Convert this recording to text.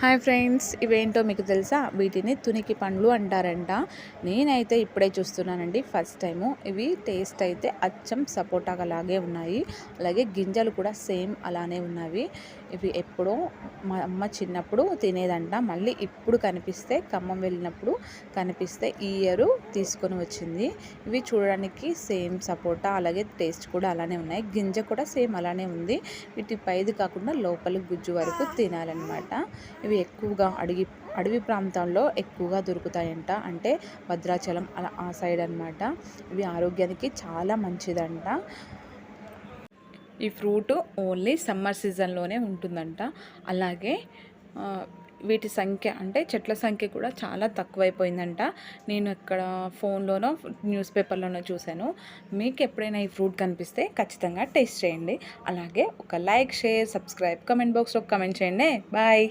Hi friends ఇవేంటో మీకు తెలుసా? వీటిని తునికి పండ్లు అంటారంట. నేనైతే ఇప్పుడే చూస్తున్నానండి ఫస్ట్ టైము. ఇవి టేస్ట్ అయితే అచ్చం సపోటాగాలాగే ఉన్నాయి. అలాగే గింజలు కూడా సేమ్ అలానే ఉన్నవి. ఇవి ఎప్పుడో మా అమ్మ చిన్నప్పుడు తినేదంట. మళ్ళీ ఇప్పుడు కనిపిస్తే ఖమ్మం వెళ్ళినప్పుడు కనిపిస్తే ఈ ఇయర్ తీసుకొని వచ్చింది. ఇవి చూడడానికి సేమ్ సపోటా అలాగే టేస్ట్ కూడా అలానే ఉన్నాయి. గింజ కూడా సేమ్ అలానే ఉంది. వీటి పైది కాకుండా లోపలి గుజ్జు వరకు తినాలన్నమాట. ఇవి ఎక్కువగా అడిగి అడవి ప్రాంతాల్లో ఎక్కువగా దొరుకుతాయంట. అంటే భద్రాచలం అలా ఆ సైడ్ అనమాట ఇవి ఆరోగ్యానికి చాలా మంచిదంట. ఈ ఫ్రూట్ ఓన్లీ సమ్మర్ సీజన్లోనే ఉంటుందంట. అలాగే వీటి సంఖ్య అంటే చెట్ల సంఖ్య కూడా చాలా తక్కువైపోయిందంట. నేను ఇక్కడ ఫోన్లోనో న్యూస్ పేపర్లోనో చూశాను. మీకు ఎప్పుడైనా ఈ ఫ్రూట్ కనిపిస్తే ఖచ్చితంగా టేస్ట్ చేయండి. అలాగే ఒక లైక్ షేర్ సబ్స్క్రైబ్ కమెంట్ బాక్స్లో కమెంట్ చేయండి. బాయ్!